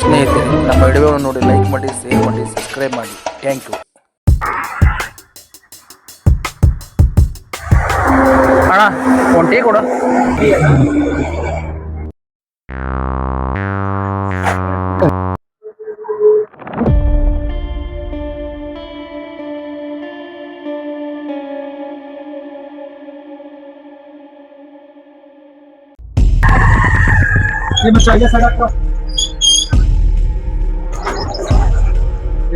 ಸ್ನೇಹಿತರೆ, ನಮ್ಮ ವಿಡಿಯೋವನ್ನು ನೋಡಿ ಲೈಕ್ ಮಾಡಿ ಶೇರ್ ಮಾಡಿ ಸಬ್ಸ್ಕ್ರೈಬ್ ಮಾಡಿ. ಥ್ಯಾಂಕ್ ಯು ಅಣ್ಣ, ಒಂದು ಟೀ ಕೊಡು.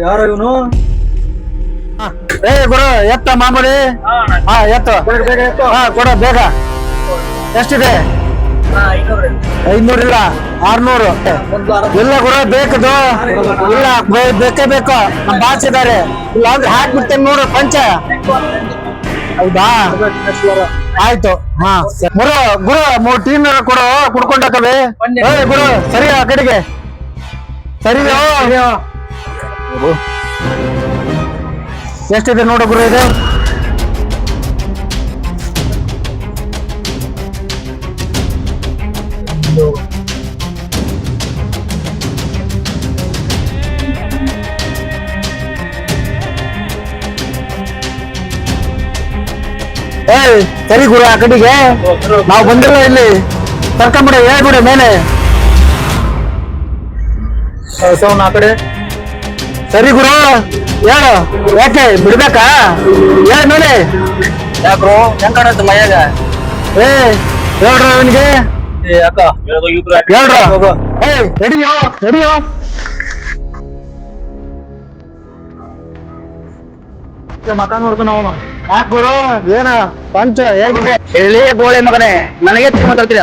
ಯಾರ ಇವನು? ಏ ಗುರು ಎತ್ತ ಮಾಮೂಲಿ? ಹಾ ಎತ್ತು. ಹಾ ಕೊಡ ಬೇಗ. ಎಷ್ಟಿದೆ? ಐನೂರಿಲ್ಲ? ಆರ್ನೂರು. ಇಲ್ಲ ಗುರು ಬೇಕದು. ಇಲ್ಲ ಬೇಕೇ ಬೇಕು. ನಮ್ಮ ಬಾಸ್ ಇದಾರೆ. ಇಲ್ಲ ಅಂದ್ರೆ ಹಾಕ್ಬಿಡ್ತೇನೆ ನೋಡು ಪಂಚ. ಹೌದಾ? ಆಯ್ತು. ಹಾ ಗುರು ಗುರು ಮೂರ್ ಟೀಮ್ ಕೊಡು ಕುಡ್ಕೊಂಡಕ್ಕವೆ ಏ ಗುರು ಸರಿ ಆ ಕಡೆಗೆ. ಸರಿ ಎಷ್ಟಿದೆ ನೋಡ ಗುರು ಇದೆ ಏಯ್ ಸರಿ ಗುರು ಆ ಕಡೆಗೆ ನಾವು ಬಂದಿಲ್ಲ ಇಲ್ಲಿ ಕರ್ಕೊಂಬಿಡ ಹೇಳ್ಬಿಡ ಮೇಲೆ ಸೌನ್ ಆ ಕಡೆ ಸರಿ ಗುರು. ಹೇಳು. ಯಾಕೆ ಬಿಡ್ಬೇಕಾ? ಹೇಳ ನೋಡಿ. ಯಾಕ್ರು ಹೆಂಗ್ ಕಾಣುತ್ತೆ ಮೈಯಾಗ? ಏ ಹೇಳ್ರ ಅವನಿಗೆ. ಏ ಅಕ್ಕ ಹೇಳ್ರ. ಏ ರೆಡಿಯೋ ರೆಡಿಯೋ ಮಕ ನೋಡ್ತಾನ ಅವನು ಯಾಕೆ ಗುರು? ಏನ ಪಂಚ ಹೇಗಿದೆ? ಹೇಳಿ ಗೋಳೆ ಮಗನೇ. ನನಗೆ ಮಾತಾಡ್ತೀರ?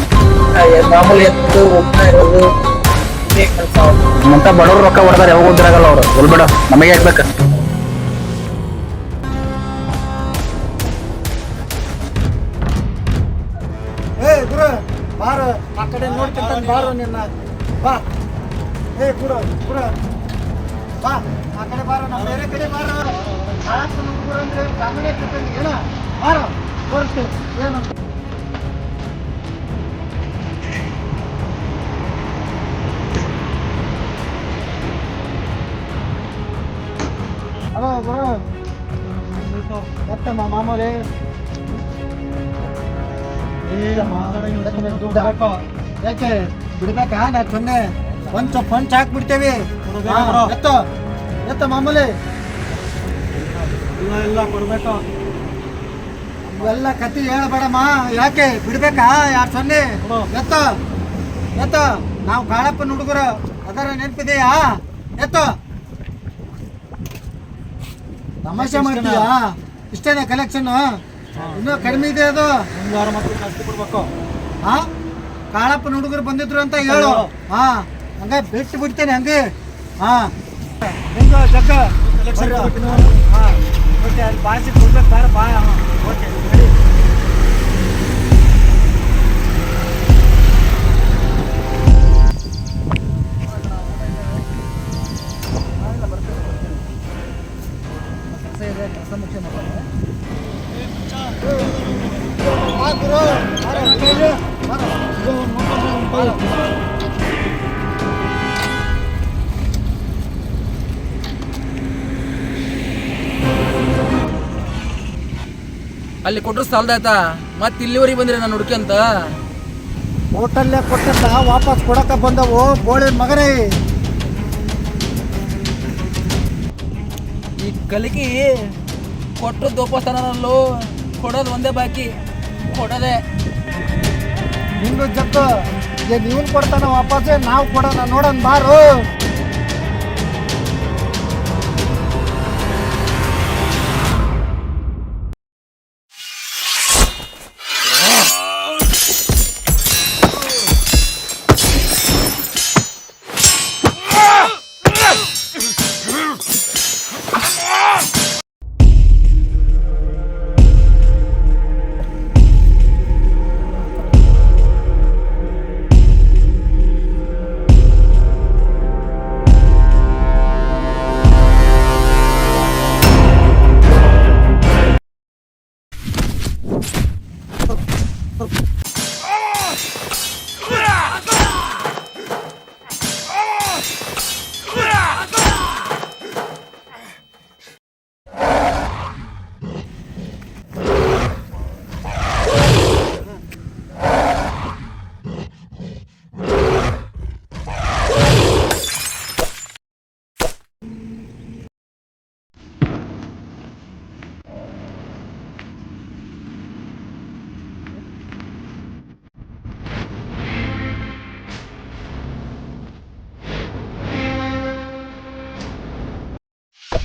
ಮಾಮೂಲಿ ಎತ್ತು ಹೋಗ್ತಾ ಇರೋದು ನಮ್ಮಂತ ಬಡವ್ರು ರೊಕ್ಕ ಹೊಡೆದಾರೆ ಯಾವಾಗ ಗೊತ್ತಿರಾಗಲ್ಲ ಅವ್ರು ಹೊಲ್ಬೇಡ ನಮಗೆ ಹಾಕ್ಬೇಕ ಏ ಗುರು ಬಾರು ಆ ಕಡೆ ನೋಡ್ಕೊಂತ ಬಾರು ನಿನ್ನ ಬಾ ಏ ಗುರು ಗುರು ಬಾ ಆ ಕಡೆ ಬಾರು ನಮ್ಮ ಬೇರೆ ಕಡೆ ಬಾರು ಗುರು ಅಂದ್ರೆ ಕಾಮಿಡಿ ಏನ ಬಾರು ತೋರಿಸ್ತು ಏನು ಹಲೋ ಗುರು ಮತ್ತಮ್ಮ ಮಾಮೂಲಿ ಯಾಕೆ ಬಿಡ್ಬೇಕಾ ನಾ ಸೊನ್ನೆ ಪಂಚ ಪಂಚ್ ಹಾಕ್ಬಿಡ್ತೇವಿ ಎತ್ತು ಎತ್ತ ಮಾಮೂಲಿ ಇಲ್ಲ ಕೊಡ್ಬೇಕು ಇವೆಲ್ಲ ಕತಿ ಹೇಳ್ಬೇಡಮ್ಮ ಯಾಕೆ ಬಿಡ್ಬೇಕಾ ಯಾರು ಸೊನ್ನೆ ಎತ್ತ ಎತ್ತ ನಾವು ಕಾಳಪ್ಪನ ಹುಡುಗರು ಅದರ ನೆನಪಿದೆಯಾ ಎತ್ತ ತಮಾಷೆ ಮಾಡ್ತೀಯಾ? ಇಷ್ಟೇನಾ ಕಲೆಕ್ಷನ್ ಇನ್ನೂ ಕಡಿಮೆ ಇದೆ ಅದು? ಜಾಸ್ತಿ ಕೊಡ್ಬೇಕು. ಹಾ? ಕಾಳಪ್ಪನ ಹುಡುಗರು ಬಂದಿದ್ರು ಅಂತ ಹೇಳು. ಹಾ. ಹಂಗ ಬಿಟ್ಟು ಬಿಡ್ತೇನೆ ಹಂಗೆ. ಹಾ. ಹೆಂಗ ಜಗ್ಗ ಹಾ. ಓಕೆ ಅಲ್ಲಿ ಬಾಸಿ ಕೊಡ್ಬೇಕು ಬಾರ ಬಾ. ಓಕೆ ಅಲ್ಲಿ ಕೊಟ್ಟರು ಸಾಲದಾಯ್ತಾ ಮತ್ತೆ ಇಲ್ಲಿವರೆಗೆ ಬಂದಿರಿ ನಾನು ಹುಡುಕಂತ ಹೋಟೆಲ್ಲೇ ಕೊಟ್ಟಂತ ವಾಪಸ್ ಕೊಡಕ ಬಂದವು. ಬೋಳಿ ಮಗರೇ ಈ ಕಲಿಕಿ ಕೊಟ್ಟರು ದೋಪಸ್ಥಾನಲ್ಲೂ ಕೊಡೋದು ಒಂದೇ ಬಾಕಿ ಕೊಡೋದೆ. ನಿಂದು ಏನು ನೀವು ಕೊಡ್ತಾನ ವಾಪಸ್ ನಾವು ಕೊಡೋಣ ನೋಡೋಣ ಬಾರು.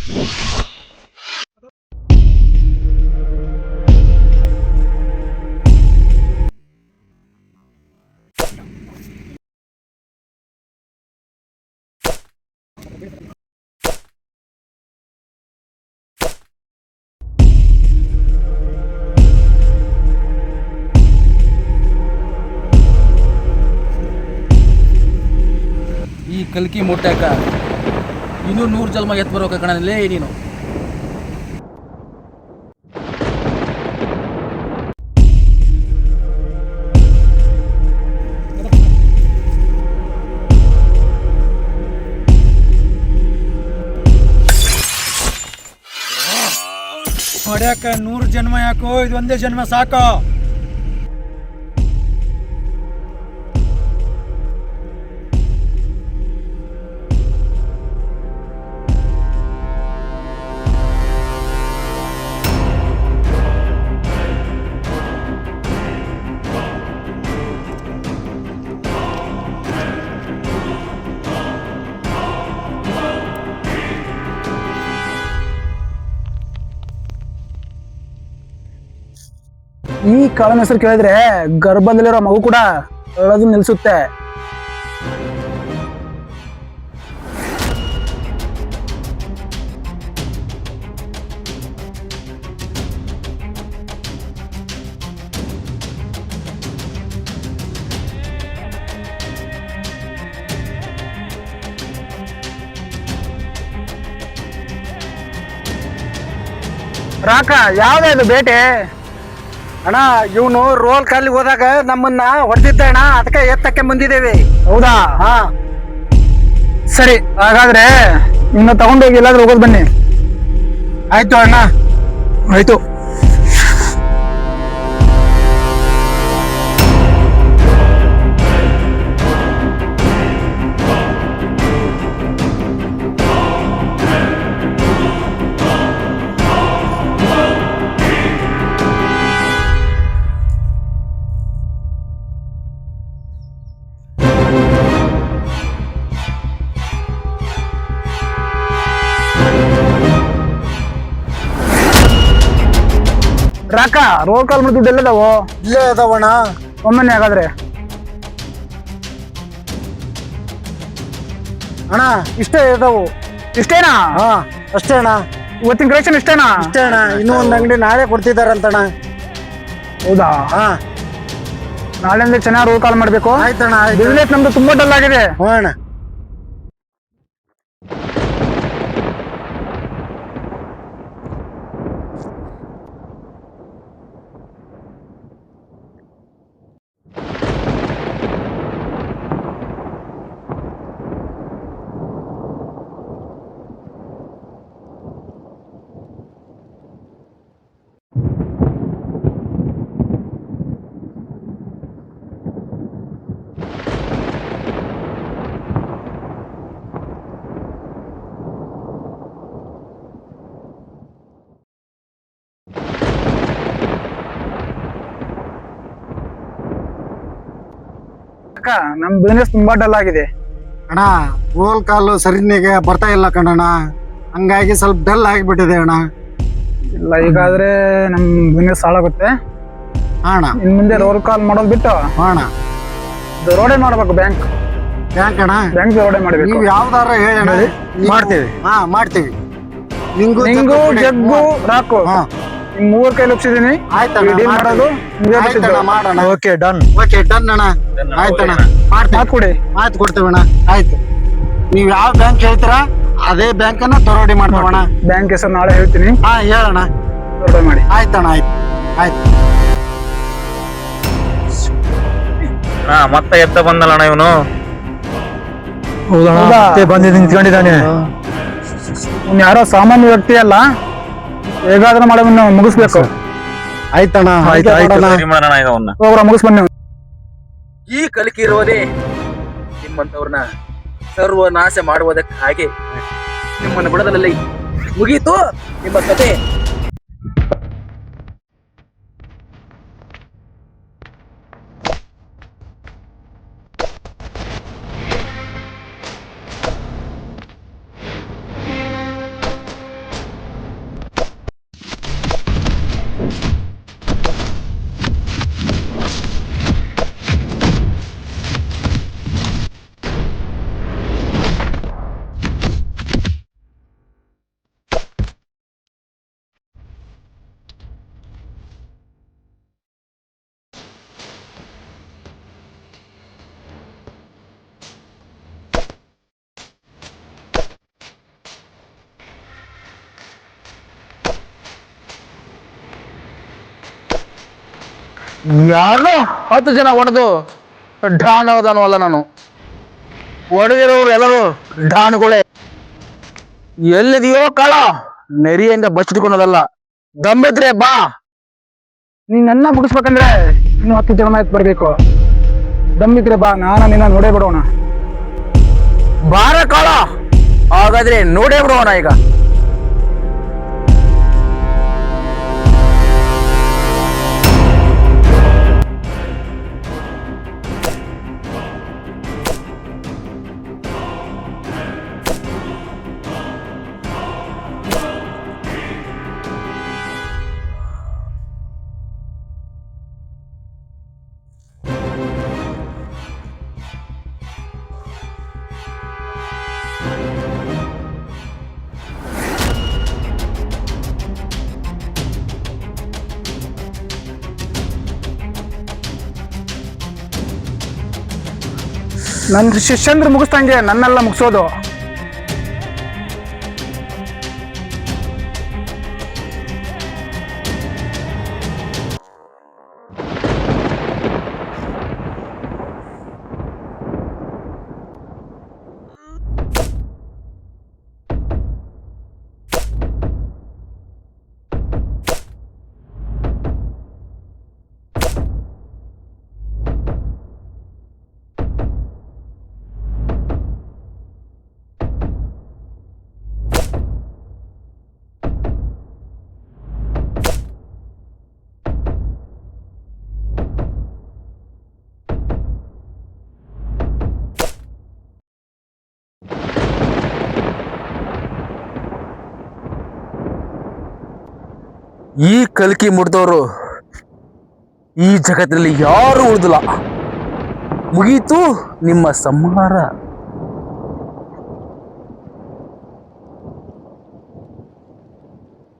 ಈ ಕಲ್ಕಿ ಮುಟ್ಟಾಕ ಇನ್ನೂ ನೂರು ಜನ್ಮ ಎತ್ ಬರೋ ಕಣದಲ್ಲೇ ನೀನು. ಹೊಡ್ಯಾಕ ನೂರು ಜನ್ಮ ಯಾಕೋ? ಇದು ಒಂದೇ ಜನ್ಮ ಸಾಕು? ಈ ಕಾಳನ ಹೆಸರು ಕೇಳಿದ್ರೆ ಗರ್ಭದಲ್ಲಿರೋ ಮಗು ಕೂಡ ಅಳೋದು ನಿಲ್ಸುತ್ತೆ. ರಾಕ ಯಾವ್ದು ಬೇಟೆ. ಅಣ್ಣ ಇವನು ರೋಲ್ ಕಾಲಿ ಹೋದಾಗ ನಮ್ಮನ್ನ ಹೊಡೆದಿದ್ದ ಅಣ್ಣ ಅದಕ್ಕೆ ಎತ್ತಕ್ಕೆ ಬಂದಿದ್ದೇವೆ ಹೌದಾ? ಹಾ. ಸರಿ ಹಾಗಾದ್ರೆ ಇನ್ನು ತಗೊಂಡೋಗಿ ಎಲ್ಲಾದ್ರೂ ಹೋಗೋದು ಬನ್ನಿ. ಆಯ್ತು ಅಣ್ಣ. ಆಯ್ತು. ರಾಕ ರೋಲ್ ಕಾಲ್ ಮಾಡಿ ದುಡ್ಡು ಎಲ್ಲದಾವು? ಇಲ್ಲೇ ಅದಾವಣ ಒಮ್ಮನೆ ಹಾಗಾದ್ರೆ. ಅಣ್ಣ ಇಷ್ಟೇ ಇದಾವು ಇಷ್ಟೇನಾ? ಹಾ ಅಷ್ಟೇ ಅಣ್ಣ. ಇವತ್ತಿನ ಕಲೆಕ್ಷನ್ ಇಷ್ಟೇನಾ? ಇಷ್ಟೇ ಅಣ್ಣ. ಇನ್ನೂ ಒಂದು ಅಂಗಡಿ ನಾಳೆ ಕೊಡ್ತಿದಾರಂತಣ್ಣ. ಹೌದಾ? ಹಾ. ನಾಳೆಯಿಂದ ಚೆನ್ನಾಗಿ ರೋಲ್ ಕಾಲ್ ಮಾಡ್ಬೇಕು. ಆಯ್ತಣ್ಣ ಆಯ್ತು. ಬಿಸ್ನೆಸ್ ನಮ್ದು ತುಂಬಾ ಡಲ್ ಆಗಿದೆ. ಹ್ಞೂ ಅಣ್ಣ. ಅಕ್ಕ ನಮ್ ಬಿಸ್ನೆಸ್ ತುಂಬಾ ಡಲ್ ಆಗಿದೆ. ಅಣ್ಣ ರೋಲ್ ಕಾಲು ಸರಿನಿಗೆ ಬರ್ತಾ ಇಲ್ಲ ಕಣಣ್ಣ. ಹಂಗಾಗಿ ಸ್ವಲ್ಪ ಡಲ್ ಆಗಿಬಿಟ್ಟಿದೆ ಅಣ್ಣ. ಇಲ್ಲ ಈಗಾದ್ರೆ ನಮ್ ಬಿಸ್ನೆಸ್ ಹಾಳಾಗುತ್ತೆ ಹಾ ಅಣ್ಣ. ಇನ್ ಮುಂದೆ ರೋಲ್ ಕಾಲ್ ಮಾಡೋದ್ ಬಿಟ್ಟು ಹಾ ಅಣ್ಣ. ದರೋಡೆ ಮಾಡ್ಬೇಕು ಬ್ಯಾಂಕ್ ಬ್ಯಾಂಕ್ ಅಣ್ಣ? ಬ್ಯಾಂಕ್ ದರೋಡೆ ಮಾಡ್ಬೇಕು. ನೀವು ಯಾವ್ದಾರ ಹೇಳಿ ಮಾಡ್ತೀವಿ. ಹಾ ಮಾಡ್ತೀವಿ. ನಿಂಗು ನಿಂಗು ಜಗ್ಗು. ರಾಕು. ಹಾ. ಮೂವರ್ ಕೈ ಲಕ್ಷಿದೀನಿ ಆಯ್ತಣ್ಣ ಮಾಡ್ತೀವಿ. ಮಾಡೋದು ನಿಮ್ಗೆ ಆಯ್ತಣ್ಣ ಬಿಟ್ಟಿದ್ದು. ಮಾಡೋಣ. ಓಕೆ ಡನ್ ಓಕೆ ಡನ್ ಅಣ್ಣ. ಆಯ್ತಣ್ಣ. ಮಾಡ್ತೀವಿ. ಮಾತ್ ಕೊಡಿ. ಆಯ್ತು ಕೊಡ್ತೀವಣ್ಣ ಆಯ್ತು. ನೀವು ಯಾವ ಬ್ಯಾಂಕ್ ಹೇಳ್ತೀರಾ ಅದೇ ಬ್ಯಾಂಕನ್ನ ತೊರೋಡಿ ಮಾಡ್ತೀವಣ್ಣ ಬ್ಯಾಂಕ್ ಹೆಸರು ನಾಳೆ ಹೇಳ್ತೀನಿ. ಹಾ ಹೇಳಣ್ಣ. ದರೋಡೆ ಮಾಡಿ. ಆಯ್ತಣ್ಣ ಆಯ್ತು. ಆಯ್ತು. ಹಾ ಮತ್ತೆ ಎತ್ತ ಬಂದಲ್ಲಣ್ಣ ಇವನು? ಹೌದಣ್ಣ ಮತ್ತೆ ಬಂದು ನಿಂತ್ಕೊಂಡಿದ್ದಾನೆ. ಯಾರೋ ಸಾಮಾನ್ಯ ವ್ಯಕ್ತಿ ಅಲ್ಲ. ಹೇಗಾದ್ರೂ ಮಾಡಿ ಮುಗಿಸ್ಬೇಕು. ಆಯ್ತಣ್ಣ ಆಯ್ತು ಆಯ್ತು. ಸರಿ ಮಾಡೋಣ ಈಗ ಅವನ್ನ. ಹೋಗ್ರ ಮುಗಿಸ್ಬನ್ನಿ ಈ ಕಲಿಕೆ ಇರುವುದೇ ನಿಮ್ಮಂತವ್ರನ್ನ ಸರ್ವನಾಶ ಮಾಡುವುದಕ್ಕಾಗಿ ನಿಮ್ಮನ್ನ ಬಿಡದಲ್ಲಿ ಮುಗೀತು. ನಿಮ್ಮ ಕತೆ ಯಾರು ಹತ್ತು ಜನ ಹೊಡೆದು ಡಾನ್ ಹೋದನು ಅಲ್ಲ ನಾನು. ಹೊಡೆದಿರೋರು ಎಲ್ಲರೂ? ಡಾನ್ಗಳೇ ಎಲ್ಲಿದೆಯೋ ಕಾಳ. ನೆರಿಯಿಂದ ಬಚ್ಚಿಟ್ಕೊಳೋದಲ್ಲ ದಮ್ಮಿದ್ರೆ ಬಾ. ನೀನ್ ನನ್ನ ಮುಗಿಸ್ಬೇಕಂದ್ರೆ ಇನ್ನು ಹತ್ತು ಜನ ಎತ್ ಬರ್ಬೇಕು. ದಮ್ಮಿದ್ರೆ ಬಾ ನಾನ ನಿನ್ನ ನೋಡೇ ಬಿಡೋಣ. ಬಾರ ಕಾಳ. ಹಾಗಾದ್ರೆ ನೋಡೇ ಬಿಡೋಣ ಈಗ. ನನ್ನ ಶಿಷ್ಯಂದ್ರ ಮುಗಿಸ್ತಂಗೆ ನನ್ನೆಲ್ಲ ಮುಗಿಸೋದು. ಕಲಿಕೆ ಮುಡ್ದವರು ಈ ಜಗತ್ತಿನಲ್ಲಿ ಯಾರು ಉಳಿದಿಲ್ಲ. ಮುಗೀತು ನಿಮ್ಮ ಸಂಹಾರ.